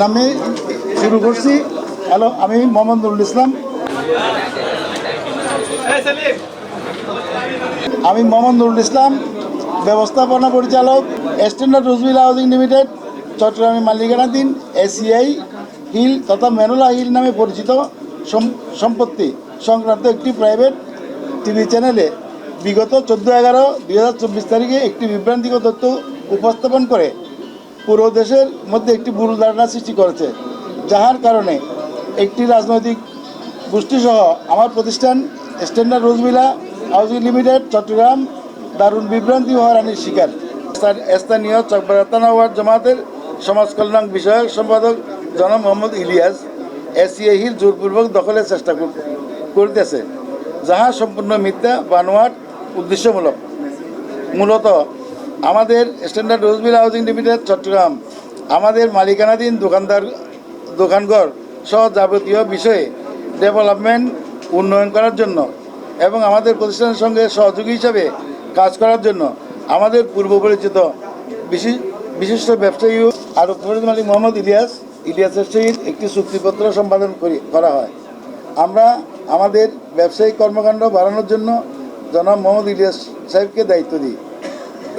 নামে শুরু করছি। হ্যালো, আমি মোহাম্মদ নুরুল ইসলাম। আমি মোহাম্মদ নুরুল ইসলাম, ব্যবস্থাপনা পরিচালক স্ট্যান্ডার্ড রুজবিল হাউজিং লিমিটেড চট্টগ্রামের মালিকানাধীন এসিআই হিল তথা মেনুলা হিল নামে পরিচিত সম্পত্তি সংক্রান্ত একটি প্রাইভেট টিভি চ্যানেলে বিগত চোদ্দ এগারো দুই হাজার চব্বিশ তারিখে একটি বিভ্রান্তিকর তথ্য উপস্থাপন করে পুরো দেশের মধ্যে একটি ভুল ধারণা সৃষ্টি করেছে, যাহার কারণে একটি রাজনৈতিক গোষ্ঠীসহ আমার প্রতিষ্ঠান standard Rozmila housing limited, Chattogram, দারুণ বিভ্রান্তি হয়রানির শিকার। স্থান- স্থানীয় চকবারাতানাওয়ার জামাতের সমাজ কল্যাণ বিষয়ক সম্পাদক জনাব মোহাম্মদ ইলিয়াস এসিএ হিল জোরপূর্বক দখলের চেষ্টা কর- করিতেছে, যাহা সম্পূর্ণ মিথ্যা, বানোয়াট উদ্দেশ্যমূলক। মূলত আমাদের standard Rozmil housing limited, Chattogram. আমাদের মালিকানাধীন দোকানদার, দোকানঘর সহ যাবতীয় বিষয়ে ডেভেলপমেন্ট উন্নয়ন করার জন্য এবং আমাদের প্রতিষ্ঠানের সঙ্গে সহযোগী হিসাবে কাজ করার জন্য আমাদের পূর্ব পরিচিত বিশি- বিশিষ্ট ব্যবসায়ী আর ফরিদ মালিক মোহাম্মদ ইলিয়াস, ইলিয়াসের সহিত একটি চুক্তিপত্র সম্পাদন করি, করা হয়। আমরা আমাদের ব্যবসায়িক কর্মকাণ্ড বাড়ানোর জন্য জনাব মোহাম্মদ ইলিয়াস সাহেবকে দায়িত্ব দিই।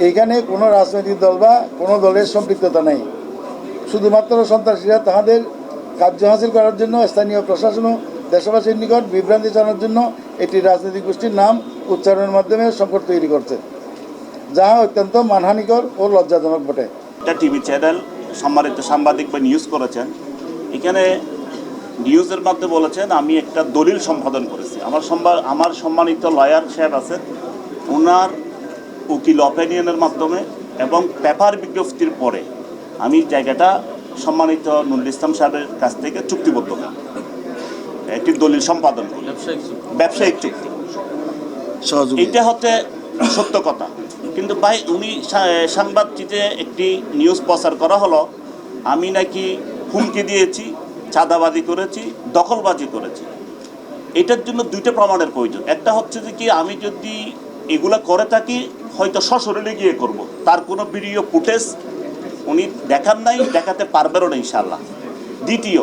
এইখানে কোনো রাজনৈতিক দল বা কোনো দলের সম্পৃক্ততা নেই। শুধুমাত্র সন্ত্রাসীরা তাহাদের কার্য হাসিল করার জন্য, স্থানীয় প্রশাসন ও দেশবাসীর নিকট বিভ্রান্তি জানার জন্য একটি রাজনৈতিক গোষ্ঠীর নাম উচ্চারণের মাধ্যমে সংকট তৈরি করছে, যাহা অত্যন্ত মানহানিকর ও লজ্জাজনক বটে। টিভি চ্যানেল সম্মানিত সাংবাদিক বা নিউজ করেছেন। এখানে নিউজের মাধ্যমে বলেছেন আমি একটা দলিল সম্পাদন করেছি। আমার সম্বা আমার সম্মানিত লয়ার সাহেব আছেন। ওনার উকিল অপিনিয়নের মাধ্যমে এবং পেপার বিজ্ঞপ্তির পরে আমি জায়গাটা সম্মানিত নুরুল ইসলাম সাহেবের কাছ থেকে চুক্তিবদ্ধ করি একটি দলিল সম্পাদন করি ব্যবসায়িক চুক্তি। এটা হচ্ছে সত্য কথা। কিন্তু ভাই উনি সা- সাংবাদিকতে একটি নিউজ প্রচার করা হলো। আমি নাকি হুমকি দিয়েছি চাঁদাবাজি করেছি, দখলবাজি করেছি। এটার জন্য দুইটা প্রমাণের প্রয়োজন। একটা হচ্ছে যে কি, আমি যদি এগুলা করে থাকি, হয়তো সশরীরে গিয়ে করব। তার কোনো ভিডিও, ফুটেজ উনি দেখান নাই, দেখাতে পারবেনও না ইনশাল্লাহ দ্বিতীয়,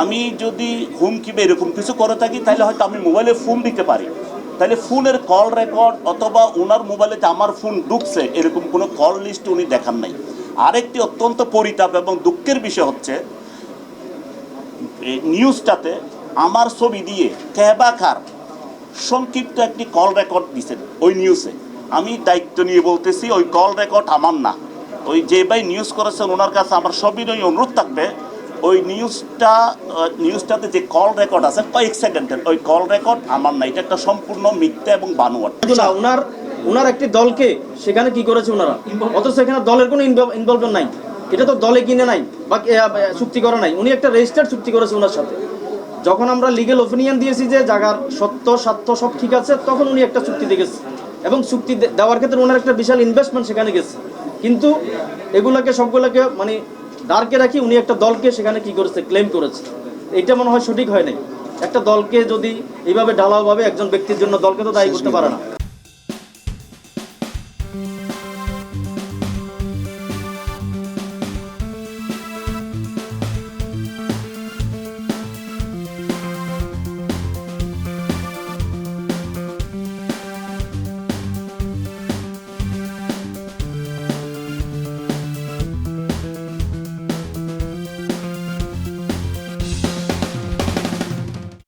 আমি যদি হুমকি বা এরকম কিছু করে থাকি, তাহলে হয়তো আমি মোবাইলে ফোন দিতে পারি। তাহলে ফোনের কল রেকর্ড অথবা ওনার মোবাইলে যে আমার ফোন ঢুকছে, এরকম কোনো কল লিস্ট উনি দেখান নাই। আরেকটি অত্যন্ত পরিতাপ এবং দুঃখের বিষয় হচ্ছে নিউজটাতে আমার ছবি দিয়ে কেবাকার সংক্ষিপ্ত একটি কল রেকর্ড দিছেন ওই নিউজে আমি দায়িত্ব নিয়ে বলতেছি, ওই কল রেকর্ড আমার না। ওই যে ভাই নিউজ করেছেন, ওনার কাছে আমার সবিনয় অনুরোধ থাকবে। ওই নিউজটা নিউজটাতে যে কল রেকর্ড আছে, কয়েক সেকেন্ডের, ওই কল রেকর্ড আমার না। এটা একটা সম্পূর্ণ মিথ্যা এবং বানোয়াট। না, ওনার উনার একটি দলকে সেখানে কি করেছে ওনারা? অথচ সেখানে দলের কোনো ইনভলভমেন্ট নাই। এটা তো দলে কিনে নাই বা চুক্তি করা নাই। উনি একটা রেজিস্টার্ড চুক্তি করেছে ওনার সাথে। যখন আমরা লিগেল ওপিনিয়ন দিয়েছি যে জায়গার সত্য স্বার্থ সব ঠিক আছে তখন উনি একটা চুক্তি দেখেছে এবং চুক্তি দেওয়ার ক্ষেত্রে ওনার একটা বিশাল ইনভেস্টমেন্ট সেখানে গেছে। কিন্তু এগুলাকে সবগুলোকে মানে ডার্কে রাখি উনি একটা দলকে সেখানে কি করেছে ক্লেম করেছে। এটা মনে হয় সঠিক হয় নাই। একটা দলকে যদি এইভাবে ঢালাওভাবে একজন ব্যক্তির জন্য দলকে তো দায়ী করতে পারে না।